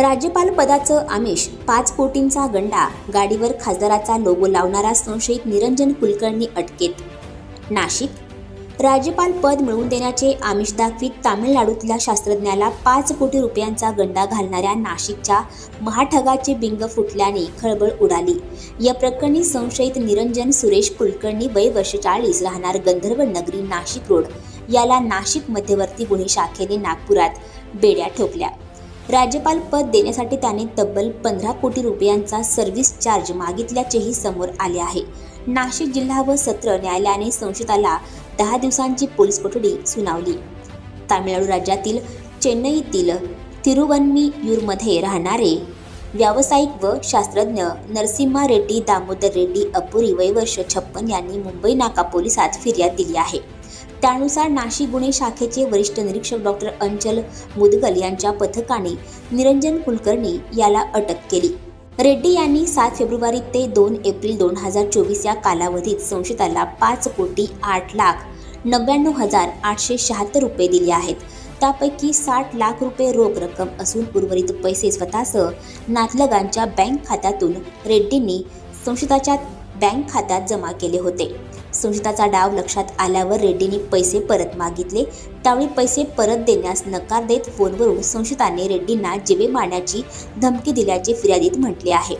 राज्यपाल पदाचं आमिष पाच कोटींचा गंडा गाडीवर खासदाराचा लोगो लावणारा संशयित निरंजन कुलकर्णी अटकेत. नाशिक राज्यपाल पद मिळवून देण्याचे आमिष दाखवीत तामिळनाडूतल्या शास्त्रज्ञाला पाच कोटी रुपयांचा गंडा घालणाऱ्या नाशिकच्या महाठगाचे बिंग फुटल्याने खळबळ उडाली. या प्रकरणी संशयित निरंजन सुरेश कुलकर्णी वय वर्ष चाळीस राहणार गंधर्व नगरी नाशिक रोड. याला नाशिक मध्यवर्ती गुन्हे शाखेने नागपुरात बेड्या ठोकल्या. राज्यपाल पद देण्यासाठी त्याने तब्बल पंधरा कोटी रुपयांचा सर्व्हिस चार्ज मागितल्याचेही समोर आले आहे. नाशिक जिल्हा व सत्र न्यायालयाने संशयिताला दहा दिवसांची पोलीस कोठडी सुनावली. तामिळनाडू राज्यातील चेन्नईतील तिरुवन्मियूरमध्ये राहणारे व्यावसायिक व शास्त्रज्ञ नरसिम्हा रेड्डी दामोदर रेड्डी अपुरी वयवर्ष छप्पन यांनी मुंबई नाका पोलिसात फिर्याद दिली आहे. त्यानुसार नाशिक गुन्हे शाखेचे वरिष्ठ निरीक्षक डॉक्टर अंचल मुदगल यांच्या पथकाने निरंजन कुलकर्णी याला अटक केली. रेड्डी यांनी सात फेब्रुवारी ते दोन एप्रिल दोन हजार चोवीस या कालावधीत संशयिताला पाच कोटी आठ लाख नव्याण्णव हजार आठशे शहात्तर रुपये दिले आहेत. त्यापैकी साठ लाख रुपये रोख रक्कम असून उर्वरित पैसे स्वतःसह नातलगांच्या बँक खात्यातून रेड्डींनी संशयिताच्या बँक खात्यात जमा केले होते. संशयिताचा डाव लक्षात आल्यावर रेड्डीने पैसे परत मागितले. त्यावेळी पैसे परत देण्यास नकार देत फोनवरून संशयिताने रेड्डींना जिवे मारण्याची धमकी दिल्याचे फिर्यादीत म्हटले आहे.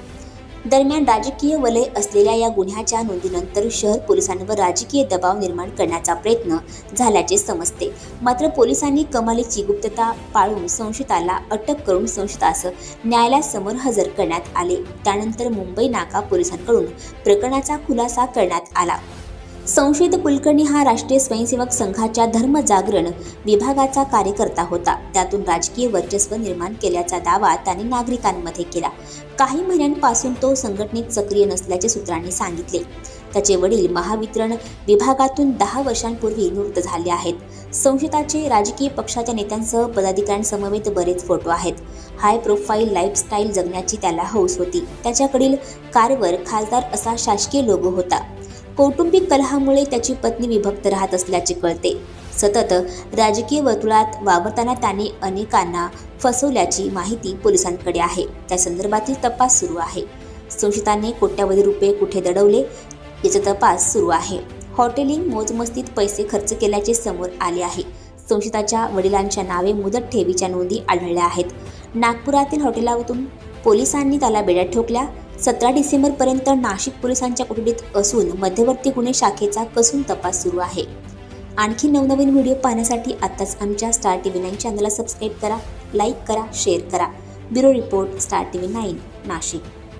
दरम्यान राजकीय वलय असलेल्या या गुन्ह्याच्या नोंदीनंतर शहर पोलिसांवर राजकीय दबाव निर्माण करण्याचा प्रयत्न झाल्याचे समजते. मात्र पोलिसांनी कमालीची गुप्तता पाळून संशयिताला अटक करून संशयितास न्यायालयासमोर हजर करण्यात आले. त्यानंतर मुंबई नाका पोलिसांकडून प्रकरणाचा खुलासा करण्यात आला. संशयित कुलकर्णी हा राष्ट्रीय स्वयंसेवक संघाच्या धर्मजागरण विभागाचा कार्यकर्ता होता. त्यातून राजकीय वर्चस्व निर्माण केल्याचा दावा त्याने नागरिकांमध्ये केला. काही महिन्यांपासून तो संघटनेत सक्रिय नसल्याचे सूत्रांनी सांगितले. त्याचे वडील महावितरण विभागातून दहा वर्षांपूर्वी निवृत्त झाले आहेत. संशयिताचे राजकीय पक्षाच्या नेत्यांसह पदाधिकाऱ्यांसमवेत बरेच फोटो आहेत. हाय प्रोफाईल लाईफस्टाईल जगण्याची त्याला हौस होती. त्याच्याकडील कारवर खासदार असा शासकीय लोगो होता. कौटुंबिक कलहामुळे त्याची पत्नी विभक्त राहत असल्याचे कळते. सतत राजकीय वर्तुळात वावरताना त्याने अनेकांना फसवल्याची माहिती पोलिसांकडे आहे. त्या संदर्भातील तपास सुरू आहे. संशयिताने कोट्यावधी रुपये कुठे दडवले याचा तपास सुरू आहे. हॉटेलिंग मोजमस्तीत पैसे खर्च केल्याचे समोर आले आहे. संशयिताच्या वडिलांच्या नावे मुदत ठेवीच्या नोंदी आढळल्या आहेत. नागपुरातील हॉटेलातून पोलिसांनी त्याला बेड्यात ठोकल्या. सतरा डिसेंबरपर्यंत नाशिक पोलिसांच्या कोठडीत असून मध्यवर्ती गुन्हे शाखेचा कसून तपास सुरू आहे. आणखी नवनवीन व्हिडिओ पाहण्यासाठी आत्ताच आमच्या स्टार टी व्ही नाईन चॅनलला सबस्क्राईब करा लाईक करा शेअर करा. Bureau report star T V nine Nashik.